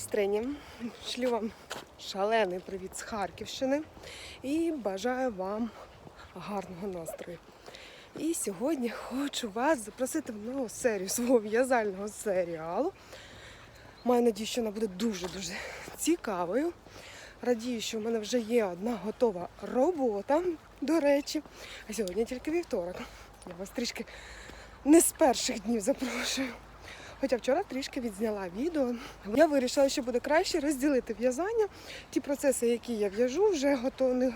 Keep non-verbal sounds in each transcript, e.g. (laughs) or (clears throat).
майстрині. Шлю вам шалений привіт з Харківщини і бажаю вам гарного настрою. І сьогодні хочу вас запросити в нову серію свого в'язального серіалу. Маю надію, що вона буде дуже-дуже цікавою. Радію, що в мене вже є одна готова робота, до речі. А сьогодні тільки вівторок. Я вас трішки не з перших днів запрошую. Хоча вчора трішки відзняла відео. Я вирішила, що буде краще розділити в'язання. Ті процеси, які я в'яжу, вже готові.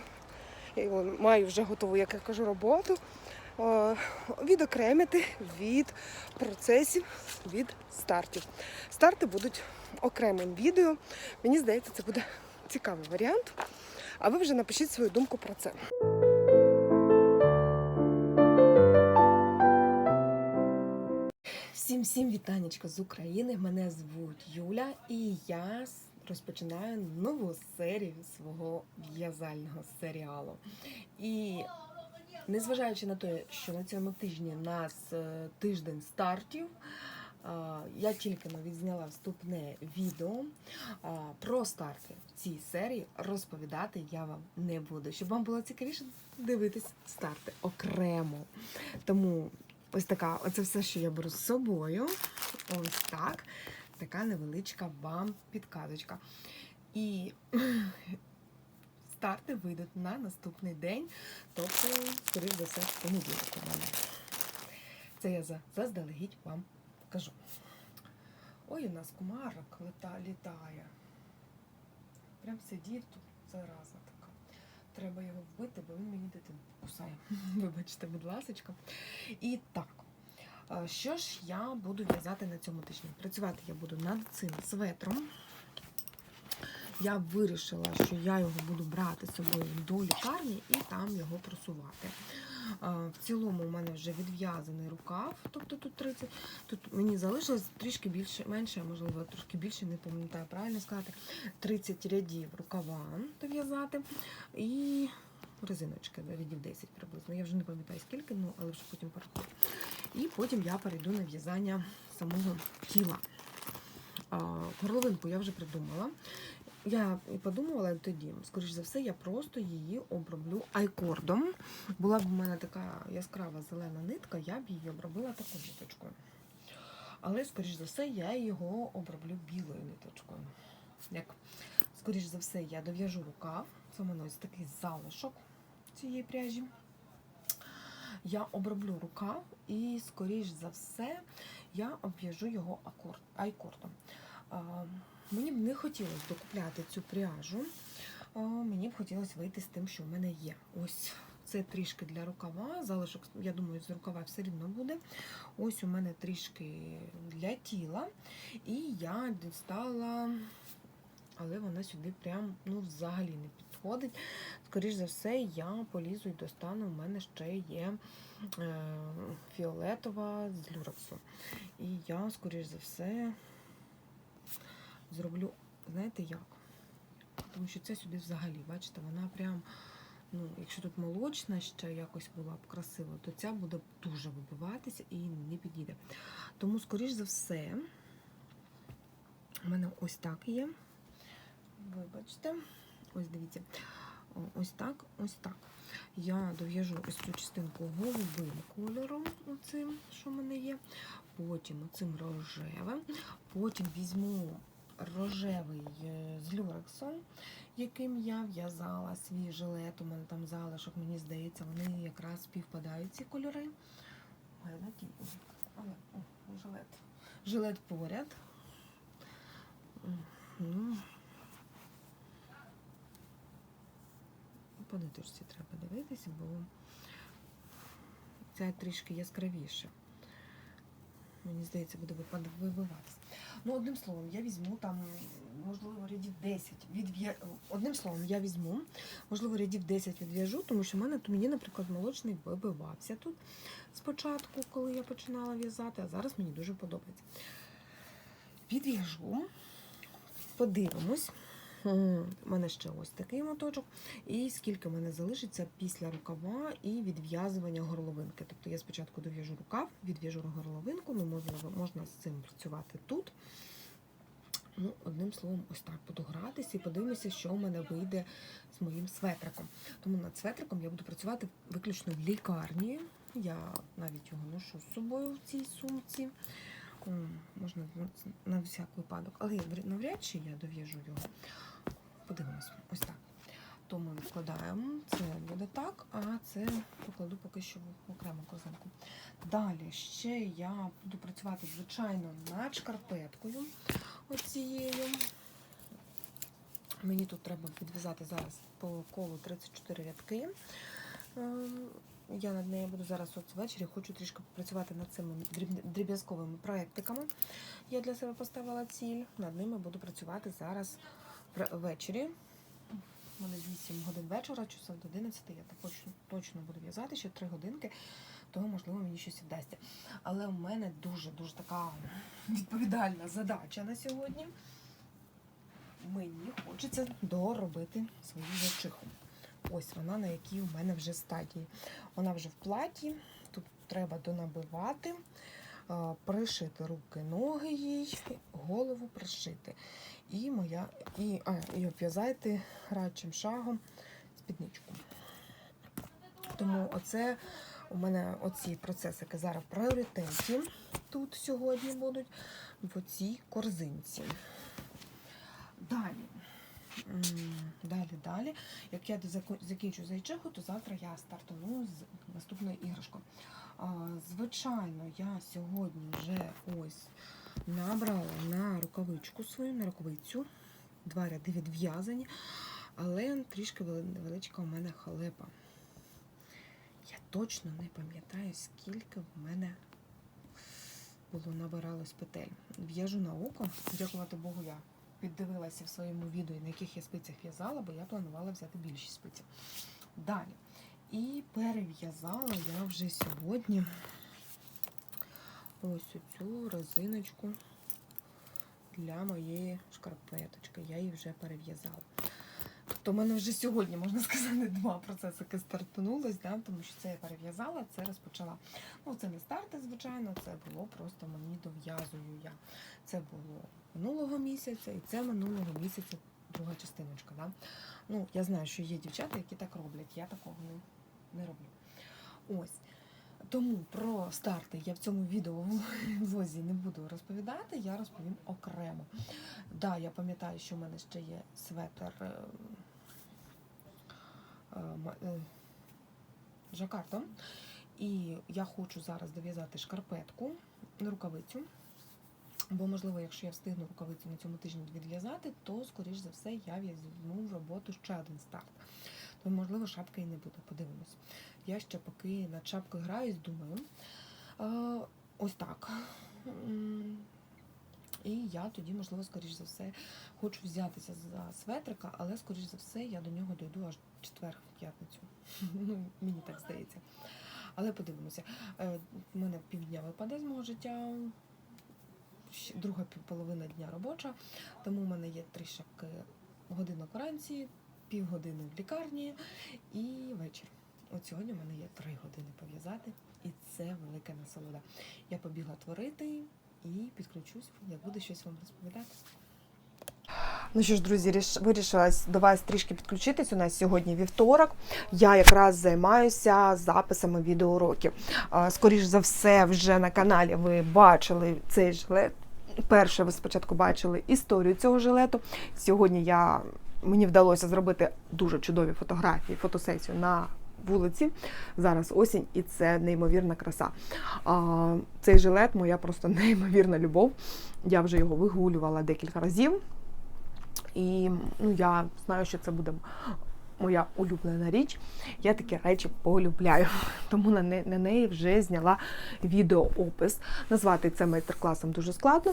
Маю вже готову, як я кажу, роботу. Відокремити від процесів, від стартів. Старти будуть окремим відео. Мені здається, це буде цікавий варіант. А ви вже напишіть свою думку про це. Всім всім вітанечко з України. Мене звуть Юля, і я розпочинаю нову серію свого в'язального серіалу. І незважаючи на те, що на цьому тижні у нас е, тиждень стартів. Я тільки відзняла вступне відео про старти в цій серії. Розповідати я вам не буду, щоб вам було цікавіше дивитись старти окремо. Тому Ось така, оце все, що я беру з собою. Ось так. Така невеличка вам підказочка. І (clears throat) старти вийдуть на наступний день, тобто, скоріш за все, в понеділок. Це я заздалегідь вам кажу. Ой, у нас кумарок літає. Прям сидить тут, зараза. Треба його вбити, бо він мені дитину кусає. (laughs) Вибачте, будь ласочка. І так, е, що ж я буду в'язати на цьому тижні? Працювати я буду над цим светром. Я вирішила, що я його буду брати з собою до лікарні і там його просувати. В цілому у мене вже відв'язаний рукав, тобто тут 30. Тут мені залишилось трішки більше, менше, можливо, трошки більше, не пам'ятаю правильно сказати. 30 рядів рукава дов'язати. І резиночки рядів 10 приблизно. Я вже не пам'ятаю скільки, ну але вже потім порахую. І потім я перейду на в'язання самого тіла. Горловинку я вже придумала. Я подумала тоді, скоріш за все, я просто її оброблю айкордом. Була б у мене така яскрава зелена нитка, я б її обробила такою ниточкою. Але, скоріш за все, я його оброблю білою ниточкою. Як, скоріш за все, я дов'яжу рукав. Це у мене ось такий залишок цієї пряжі. Я оброблю рукав і, скоріш за все, я обв'яжу його айкордом. Мені б не хотілося докупляти цю пряжу. Мені б хотілося вийти з тим, що в мене є. Ось це трішки для рукава. Залишок, я думаю, з рукава все рівно буде. Ось у мене трішки для тіла. І я дістала, але вона сюди прям ну, взагалі не підходить. Скоріш за все, я полізу і достану. У мене ще є е, фіолетова з люрексу. І я, скоріш за все, зроблю, знаєте як? Тому що це сюди взагалі, бачите, вона прям, ну, якщо тут молочна ще якось була б красиво, то ця буде дуже вибиватися і не підійде. Тому, скоріш за все, у мене ось так є. Вибачте, ось дивіться. Ось так, ось так. Я дов'яжу ось цю частинку голубим кольором, оцим, що в мене є. Потім оцим рожевим. Потім візьму рожевий е, з люрексом, яким я в'язала свій жилет. У мене там залишок, мені здається, вони якраз співпадають ці кольори. Ой, Але жилет. Жилет поряд. По ниточці треба дивитися, бо ця трішки яскравіше. Мені здається, буде вибиватися. Ну, одним словом, я візьму там, можливо, рядів 10 відв'я... Одним словом, я візьму, можливо, рядів 10 відв'яжу, тому що в мене, мені, наприклад, молочний вибивався тут спочатку, коли я починала в'язати, а зараз мені дуже подобається. Відв'яжу, подивимось. У мене ще ось такий моточок. І скільки в мене залишиться після рукава і відв'язування горловинки. Тобто я спочатку дов'яжу рукав, відв'яжу горловинку, ну можна, можна з цим працювати тут. Ну, одним словом, ось так буду гратися і подивимося, що в мене вийде з моїм светриком. Тому над светриком я буду працювати виключно в лікарні. Я навіть його ношу з собою в цій сумці. Можна на всяк випадок, але навряд чи я дов'яжу його. Подивимось, ось так. То ми відкладаємо, це буде так, а це покладу поки що в окрему корзинку. Далі ще я буду працювати, звичайно, над шкарпеткою оцією. Мені тут треба відв'язати зараз по колу 34 рядки. Ем, Я над нею буду зараз от ввечері. Хочу трішки попрацювати над цими дріб- дріб'язковими проєктиками. Я для себе поставила ціль. Над ними буду працювати зараз ввечері. У мене 8 годин вечора, часов до 11. Я так точно, буду в'язати ще 3 годинки, того, можливо, мені щось вдасться. Але у мене дуже-дуже така відповідальна задача на сьогодні. Мені хочеться доробити свою зачиху. Ось вона, на якій у мене вже стадії. Вона вже в платі, тут треба донабивати, пришити руки, ноги їй, голову пришити. І моя, і, а, і обв'язати радчим шагом спідничку. Тому оце у мене оці процесики зараз в пріоритеті тут сьогодні будуть в оцій корзинці. Далі. Далі, далі. Як я закінчу зайчиху, то завтра я стартану з наступною іграшкою. Звичайно, я сьогодні вже ось набрала на рукавичку свою, на рукавицю. Два ряди відв'язані, але трішки вели- невеличка у мене халепа. Я точно не пам'ятаю, скільки в мене було набиралось петель. В'яжу на око, дякувати Богу, я піддивилася в своєму відео, на яких я спицях в'язала, бо я планувала взяти більші спиці. Далі. І перев'язала я вже сьогодні ось цю резиночку для моєї шкарпеточки. Я її вже перев'язала. Тобто в мене вже сьогодні, можна сказати, два процесики стартанулись, да? тому що це я перев'язала, це розпочала. Ну, це не старти, звичайно, це було просто мені дов'язую я. Це було минулого місяця, і це минулого місяця друга частиночка. Да? Ну, я знаю, що є дівчата, які так роблять. Я такого не, не роблю. Ось. Тому про старти я в цьому відео (laughs) влозі не буду розповідати, я розповім окремо. Да, я пам'ятаю, що в мене ще є светер е, е, е, жакартом. І я хочу зараз дов'язати шкарпетку рукавицю. Бо, можливо, якщо я встигну рукавицю на цьому тижні відв'язати, то, скоріш за все, я візьму в роботу ще один старт. Тому, можливо, шапки і не буде. Подивимось. Я ще поки над шапкою граюсь, думаю. Ось так. І я тоді, можливо, скоріш за все, хочу взятися за светрика, але, скоріш за все, я до нього дойду аж четвер, в п'ятницю. (laughs) Ну, мені так здається. Але подивимося. Е, У мене півдня випаде з мого життя, друга півполовина дня робоча, тому в мене є три шапки годинок вранці, півгодини в лікарні і вечір. От сьогодні в мене є три години пов'язати, і це велика насолода. Я побігла творити і підключусь, як буду щось вам розповідати. Ну що ж, друзі, ріш- вирішила до вас трішки підключитись. У нас сьогодні вівторок. Я якраз займаюся записами відеоуроків. А, Скоріш за все, вже на каналі ви бачили цей жилет. Перше, ви спочатку бачили історію цього жилету. Сьогодні я, мені вдалося зробити дуже чудові фотографії, фотосесію на вулиці. Зараз осінь, і це неймовірна краса. А, Цей жилет моя просто (laughs) неймовірна любов. Я вже його вигулювала декілька разів. І ну, я знаю, що це буде моя улюблена річ. Я такі речі полюбляю. (laughs) Тому на, не, на неї вже зняла відеоопис. Назвати це майстер-класом дуже складно.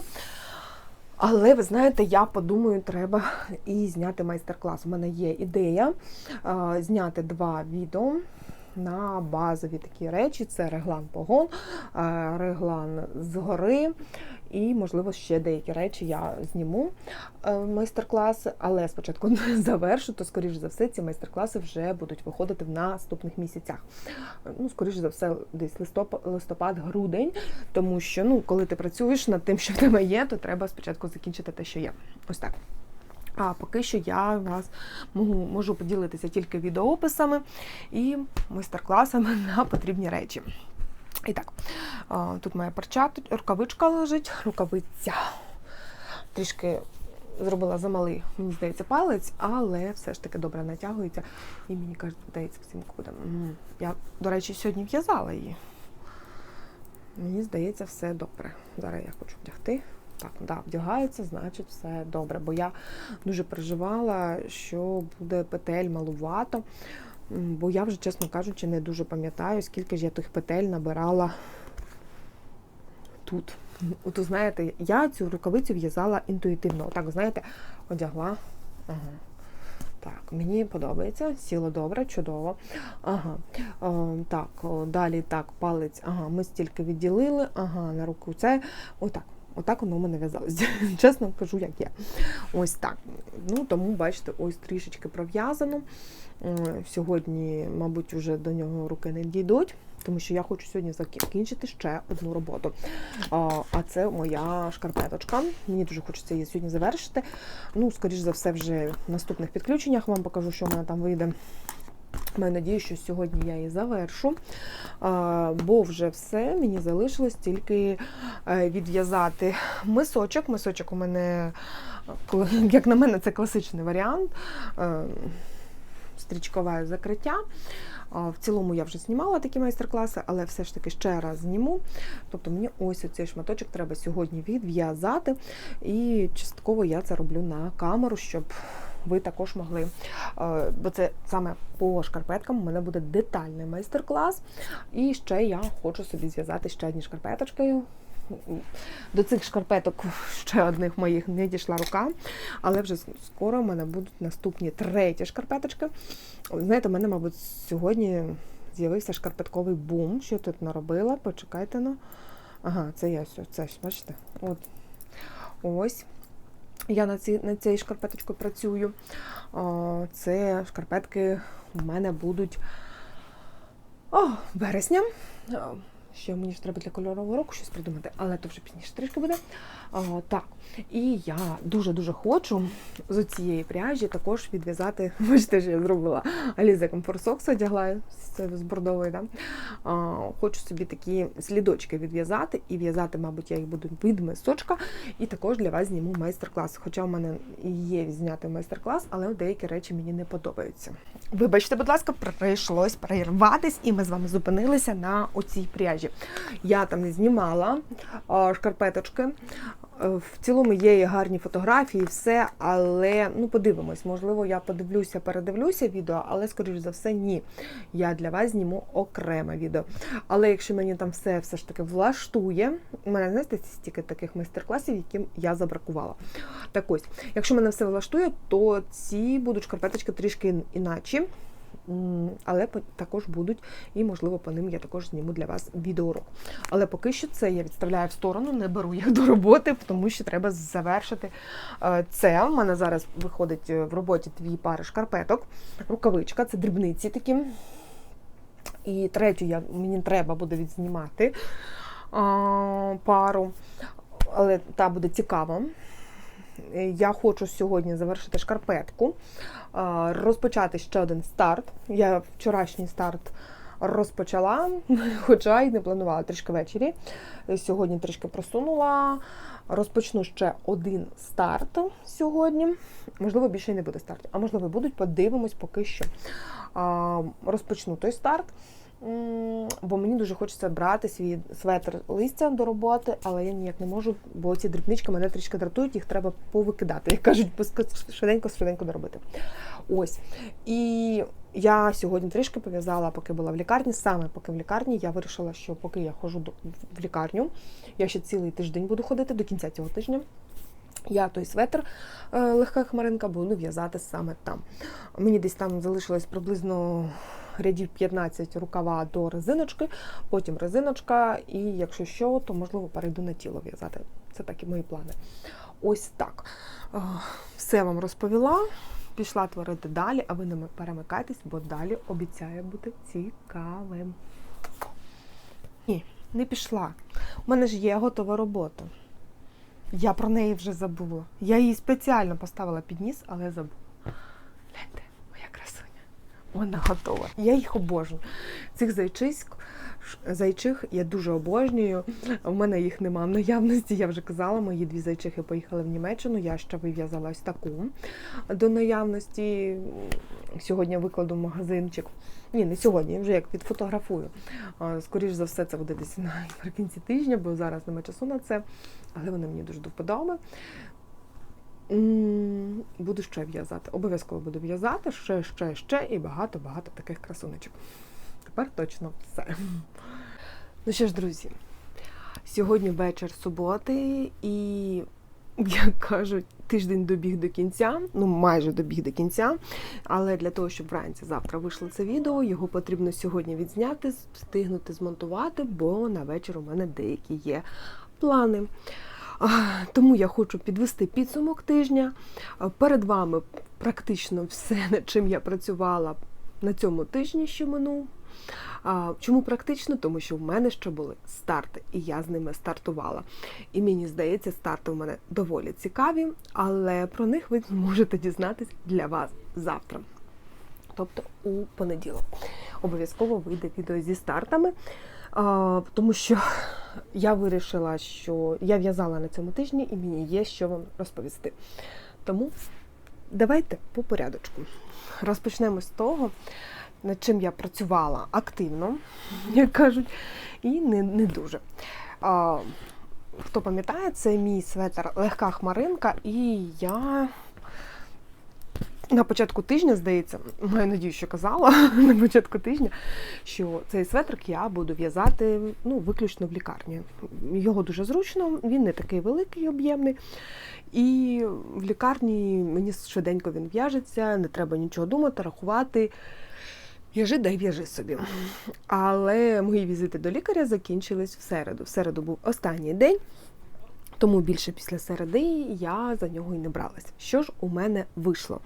Але ви знаєте, я подумаю, треба і зняти майстер-клас. У мене є ідея зняти два відео на базові такі речі: це реглан погон, е, реглан згори. І, можливо, ще деякі речі я зніму е, майстер-класи, але спочатку (laughs) не завершу, то, скоріш за все, ці майстер-класи вже будуть виходити в наступних місяцях. Ну, скоріш за все, десь листопад, листопад-грудень, тому що ну, коли ти працюєш над тим, що в тебе є, то треба спочатку закінчити те, що є. Ось так. А поки що я вас можу, можу поділитися тільки відеоописами і майстер-класами (laughs) на потрібні речі. І так, тут моя перчатка, рукавичка лежить, рукавиця. Трішки зробила замалий, мені здається, палець, але все ж таки добре натягується. І мені кажуть, здається, всім. М, Я, до речі, сьогодні в'язала її. Мені здається, все добре. Зараз я хочу вдягти. Так, да, вдягається, значить все добре. Бо я дуже переживала, що буде петель малувато. Бо я вже, чесно кажучи, не дуже пам'ятаю, скільки ж я тих петель набирала тут. От, знаєте, я цю рукавицю в'язала інтуїтивно. Отак, знаєте, одягла. Ага. Так, мені подобається, сіло добре, чудово. Ага. О, так, далі так, палець, ага, ми стільки відділили, ага, на руку це. Отак. Отак воно в мене в'язалося. (laughs) Чесно кажу, як є. Ось так. Ну, тому, бачите, ось трішечки пров'язано. Сьогодні, мабуть, вже до нього руки не дійдуть, тому що я хочу сьогодні закінчити ще одну роботу. А це моя шкарпеточка. Мені дуже хочеться її сьогодні завершити. Ну, скоріш за все, вже в наступних підключеннях вам покажу, що в мене там вийде. Маю надію, що сьогодні я її завершу, бо вже все, мені залишилось тільки е, відв'язати мисочок. Мисочок у мене, (laughs) як на мене, це класичний варіант. е, Стрічкове закриття. В цілому я вже знімала такі майстер-класи, але все ж таки ще раз зніму. Тобто мені ось цей шматочок треба сьогодні відв'язати. І частково я це роблю на камеру, щоб ви також могли. е, Бо це саме по шкарпеткам у мене буде детальний майстер-клас. І ще я хочу собі зв'язати ще одні шкарпеточки. До цих шкарпеток ще одних моїх не дійшла рука, але вже скоро в мене будуть наступні треті шкарпеточки. Знаєте, у мене, мабуть, сьогодні з'явився шкарпетковий бум. Що я тут наробила? Почекайте ну. Ага, це я все. Це бачите? От. Ось. Я на цій, на цій шкарпеточку працюю. О, це шкарпетки у мене будуть о, вересня. О, Ще мені ж треба для кольорового року щось придумати, але то вже пізніше трішки буде. О, так, і я дуже-дуже хочу з цієї пряжі також відв'язати. (laughs) Бачите, що я зробила Аліза Comfort одягла з, бордової. Да? О, хочу собі такі слідочки відв'язати і в'язати, мабуть, я їх буду від мисочка. І також для вас зніму майстер-клас. Хоча в мене є зняти майстер-клас, але деякі речі мені не подобаються. Вибачте, будь ласка, прийшлось перерватись, і ми з вами зупинилися на оцій пряжі. Я там не знімала шкарпеточки. Е, В цілому є і гарні фотографії, все, але ну подивимось, можливо, я подивлюся, передивлюся відео, але скоріш за все, ні. Я для вас зніму окреме відео. Але якщо мені там все все ж таки влаштує, у мене знаєте, стільки таких майстер-класів, яким я забракувала. Так ось, якщо мене все влаштує, то ці будуть шкарпеточки трішки інакші. Але також будуть, і, можливо, по ним я також зніму для вас відеоурок. Але поки що це я відставляю в сторону, не беру їх до роботи, тому що треба завершити е, це. У мене зараз виходить е, в роботі дві пари шкарпеток, рукавичка, це дрібниці такі. І третю я, мені треба буде відзнімати а, пару, але та буде цікава. Е, Я хочу сьогодні завершити шкарпетку, розпочати ще один старт. Я вчорашній старт розпочала, (laughs) хоча й не планувала трішки ввечері. Е, Сьогодні трішки просунула. Розпочну ще один старт сьогодні. Можливо, більше й не буде стартів, а можливо, будуть, подивимось поки що. Розпочну той старт. Бо мені дуже хочеться брати свій светр листя до роботи, але я ніяк не можу, бо ці дрібнички мене трішки дратують, їх треба повикидати. Як кажуть, швиденько швиденько доробити. Ось. І я сьогодні трішки пов'язала, поки була в лікарні. Саме поки в лікарні я вирішила, що поки я ходжу в лікарню, я ще цілий тиждень буду ходити до кінця цього тижня. Я той светр е, легка хмаринка буду в'язати саме там. Мені десь там залишилось приблизно рядів 15 рукава до резиночки, потім резиночка, і якщо що, то можливо перейду на тіло в'язати. Це такі мої плани. Ось так. Все вам розповіла. Пішла творити далі, а ви не перемикайтесь, бо далі обіцяє бути цікавим. Ні, не пішла. У мене ж є готова робота. Я про неї вже забула. Я її спеціально поставила під ніс, але забула. Вона готова. Я їх обожнюю. Цих зайчиськ, зайчих я дуже обожнюю. У мене їх нема в наявності. Я вже казала, мої дві зайчихи поїхали в Німеччину. Я ще вив'язала ось таку до наявності. Сьогодні викладу магазинчик. Ні, не сьогодні, вже як відфотографую. А, Скоріш за все, це буде десь наприкінці тижня, бо зараз немає часу на це. Але вони мені дуже до вподоби. Буду ще в'язати. Обов'язково буду в'язати ще, ще, ще і багато-багато таких красуночок. Тепер точно все. Ну що ж, друзі, сьогодні вечір суботи, і, як кажуть, тиждень добіг до кінця, ну майже добіг до кінця. Але для того, щоб вранці завтра вийшло це відео, його потрібно сьогодні відзняти, встигнути змонтувати, бо на вечір у мене деякі є плани. (sighs) Тому я хочу підвести підсумок тижня. Перед вами практично все, (laughs) над чим я працювала на цьому тижні, що минув. Чому практично? Тому що в мене ще були старти, і я з ними стартувала. І мені здається, старти у мене доволі цікаві, але про них ви (laughs) зможете дізнатись для вас завтра. Тобто у понеділок. Обов'язково вийде відео зі стартами, а, тому що я вирішила, що я в'язала на цьому тижні і мені є що вам розповісти. Тому давайте по порядочку. Розпочнемо з того, над чим я працювала активно, (laughs) як кажуть, і не, не дуже. А, хто пам'ятає, це мій светр легка хмаринка, і я на початку тижня, здається, маю надію, що казала (laughs) на початку тижня, що цей светрик я буду в'язати ну, виключно в лікарні. Його дуже зручно, він не такий великий, об'ємний. І в лікарні мені швиденько він в'яжеться, не треба нічого думати, рахувати. В'яжи, дай в'яжи собі. Але мої візити до лікаря закінчились в середу. В середу був останній день. Тому більше після середи я за нього і не бралась. Що ж у мене вийшло?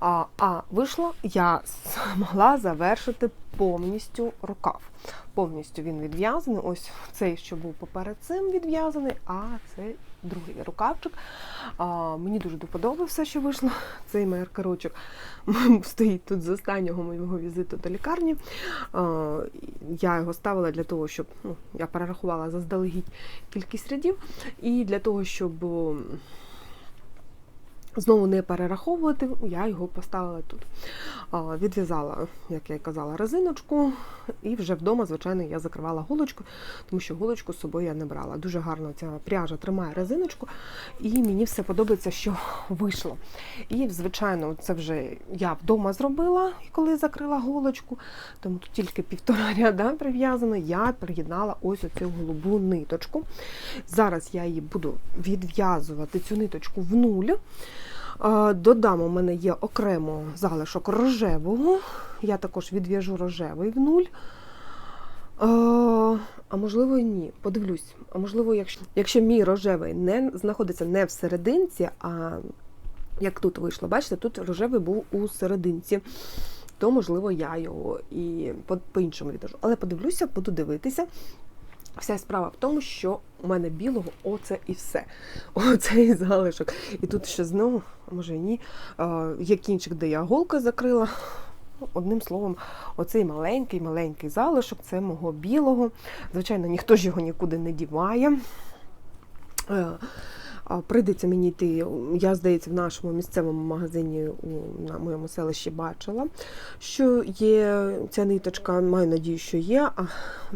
А, а вийшло, я (laughs) змогла завершити повністю рукав. Повністю він відв'язаний. Ось цей, що був поперед цим відв'язаний, а це другий рукавчик. А, мені дуже доподобався, що вийшло. (laughs) Цей маркерочок (laughs) стоїть тут з останнього моєго візиту до лікарні. А, я його ставила для того, щоб ну, я перерахувала заздалегідь кількість рядів. І для того, щоб знову не перераховувати, я його поставила тут. Відв'язала, як я й казала, резиночку, і вже вдома, звичайно, я закривала голочку, тому що голочку з собою я не брала. Дуже гарно ця пряжа тримає резиночку, і мені все подобається, що вийшло. І, звичайно, це вже я вдома зробила, коли закрила голочку, тому тут тільки півтора (laughs) ряда прив'язано, я приєднала ось оцю голубу ниточку. Зараз я її буду відв'язувати цю ниточку в нуль. Додам, у мене є окремо залишок рожевого. Я також відв'яжу рожевий в нуль. А можливо, ні. Подивлюсь. А можливо, якщо, якщо мій рожевий не знаходиться не в серединці, а як тут вийшло, бачите, тут рожевий був у серединці, то можливо я його і по- по-іншому відв'яжу. Але подивлюся, буду дивитися. Вся справа в тому, що у мене білого оце і все. (laughs) Оцей залишок. І тут ще знову, може ні, є кінчик, де я голкою закрила. Одним словом, оцей маленький-маленький залишок це мого білого. Звичайно, ніхто ж його нікуди не діває. Е, Прийдеться мені йти, я, здається, в нашому місцевому магазині у, на моєму селищі бачила, що є ця ниточка, маю надію, що є, а,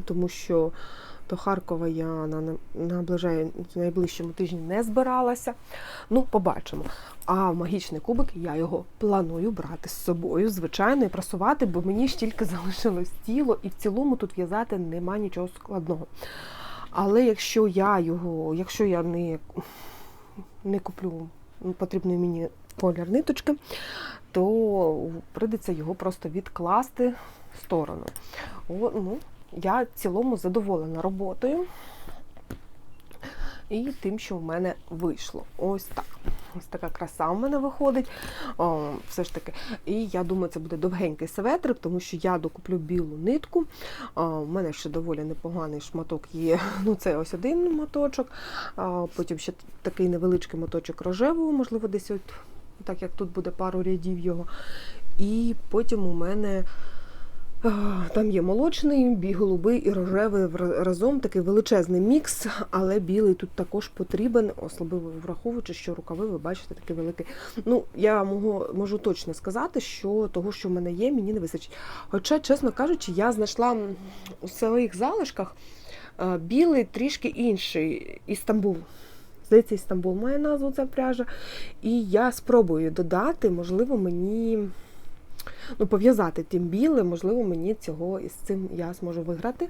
тому що до Харкова я на, на, наближаю, найближчому тижні не збиралася. Ну, побачимо. А магічний кубик я його планую брати з собою, звичайно, і прасувати, бо мені ж тільки (laughs) залишилось тіло, і в цілому тут в'язати нема нічого складного. Але якщо я його, якщо я не, не куплю потрібної мені колір ниточки, то прийдеться його просто відкласти в сторону. О, ну, я в цілому задоволена роботою і тим, що в мене вийшло. Ось так. Ось така краса в мене виходить. О, все ж таки. І я думаю, це буде довгенький светрик, тому що я докуплю білу нитку. О, у мене ще доволі непоганий шматок є. (laughs) Ну, це ось один моточок, а потім ще такий невеличкий моточок рожевого, можливо, десь от, так як тут буде пару рядів його. І потім у мене. Там є молочний, бій голубий і рожевий разом такий величезний мікс, але білий тут також потрібен, особливо враховуючи, що рукави, ви бачите, такий великий. Ну, я можу, точно сказати, що того, що в мене є, мені не вистачить. Хоча, чесно кажучи, я знайшла у своїх залишках білий трішки інший Істамбул. Здається, Істамбул має назву ця пряжа. І я спробую додати, можливо, мені ну, пов'язати тим білим, можливо, мені цього із цим я зможу виграти.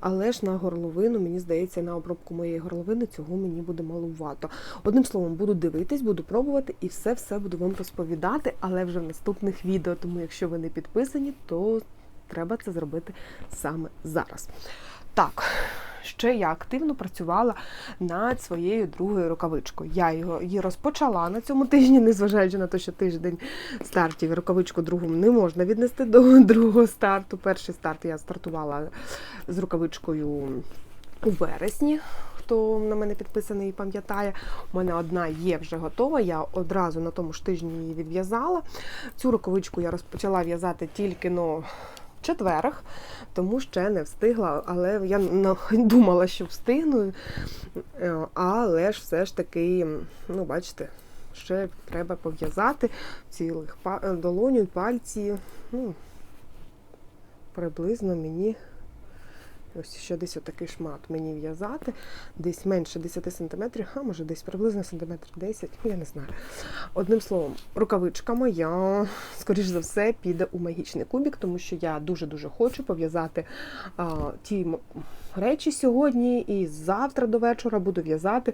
Але ж на горловину, мені здається, на обробку моєї горловини цього мені буде малувато. Одним словом, буду дивитись, буду пробувати і все-все буду вам розповідати, але вже в наступних відео. Тому, якщо ви не підписані, то треба це зробити саме зараз. Так. Ще я активно працювала над своєю другою рукавичкою. Я її розпочала на цьому тижні, (laughs) незважаючи на те, що тиждень стартів рукавичку другу не можна віднести до (laughs) другого старту. Перший старт я стартувала з рукавичкою у вересні. Хто на мене підписаний і пам'ятає, у мене одна є вже готова. Я одразу на тому ж тижні її відв'язала. Цю рукавичку я розпочала в'язати тільки ну, в четверг, тому ще не встигла. Але я на- (laughs) думала, що встигну. Е, Але ж все ж таки, ну, бачите, ще треба пов'язати цілих долоню пальці. Ну, приблизно мені ось ще десь отакий шмат мені в'язати, десь менше 10 см, а може десь приблизно сантиметр 10, я не знаю. Одним словом, рукавичка моя, скоріш за все, піде у магічний кубик, тому що я дуже-дуже хочу пов'язати ті речі сьогодні і завтра до вечора буду в'язати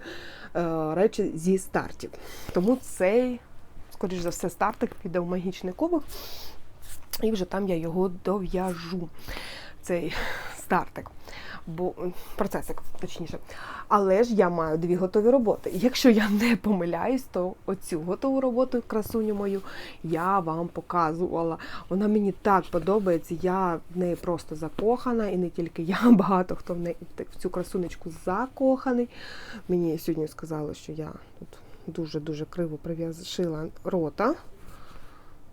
е, речі зі стартів. Тому цей, скоріш за все, стартик піде у магічний кубик, і вже там я його дов'яжу. Цей стартик. Бо процесик, точніше. Але ж я маю дві готові роботи. Якщо я не помиляюсь, то оцю готову роботу, красуню мою, я вам показувала. Вона мені так подобається. Я в неї просто закохана, і не тільки я, багато хто в неї в цю красунечку закоханий. Мені сьогодні сказали, що я тут дуже-дуже криво прив'язшила рота.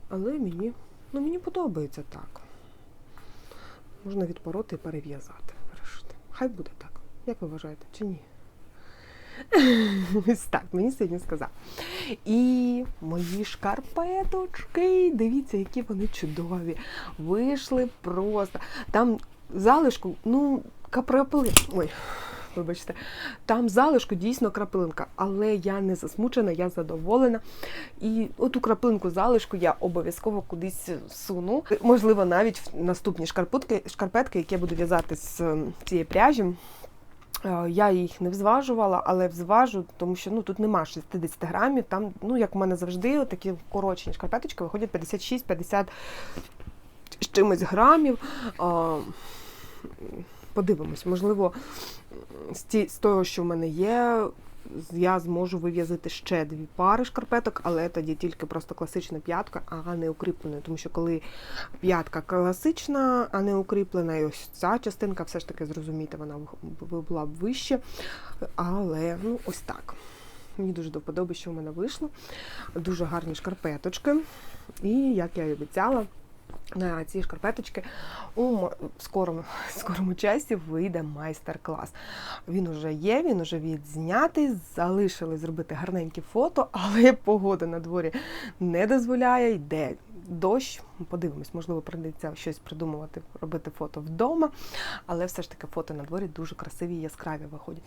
Але мені, ну, мені подобається так. Можна відпороти і перев'язати. Хай буде так. Як ви вважаєте, чи ні? Ось так, мені сьогодні сказав. І мої шкарпеточки, дивіться, які вони чудові. Вийшли просто. Там залишку, ну, капрапли. Ой, вибачте, там залишку дійсно крапилинка, але я не засмучена, я задоволена. І оту краплинку залишку я обов'язково кудись суну. Можливо, навіть в наступні шкарпетки, шкарпетки, які я буду в'язати з ем, цієї пряжі. Е, Я їх не взважувала, але взважу, тому що ну тут нема 60 грамів. Там, ну як у мене завжди, такі коротші шкарпеточки виходять 56-50 з чимось грамів. А, Подивимось, можливо, з, того, що в мене є, я зможу вив'язати ще дві пари шкарпеток, але тоді тільки просто класична п'ятка, а не укріплена. Тому що коли п'ятка класична, а не укріплена, і ось ця частинка, все ж таки зрозуміти, вона була б вище. Але ну ось так. Мені дуже до вподоби, що в мене вийшло. Дуже гарні шкарпеточки. І як я і обіцяла, на ці шкарпеточки у скорому, (laughs) скорому часі вийде майстер-клас. Він уже є, він уже відзнятий, залишили зробити гарненькі фото, (laughs) але погода на дворі не дозволяє, йде дощ. Подивимось, можливо, прийдеться щось придумувати, робити фото вдома, але все ж таки фото на дворі дуже красиві і яскраві виходять.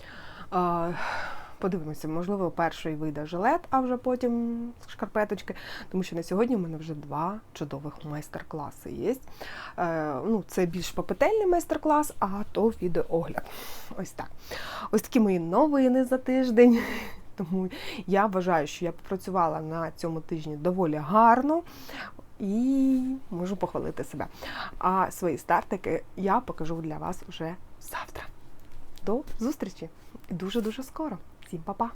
Подивимося, можливо, перший вийде жилет, а вже потім шкарпеточки, тому що на сьогодні в мене вже два чудових майстер-класи є. Е, ну, це більш попетельний майстер-клас, а то відеоогляд. Ось так. Ось такі мої новини за тиждень. (laughs) Тому я вважаю, що я попрацювала на цьому тижні доволі гарно. і можу похвалити себе. А свої стартики я покажу для вас уже завтра. До зустрічі! Дуже дуже скоро. папа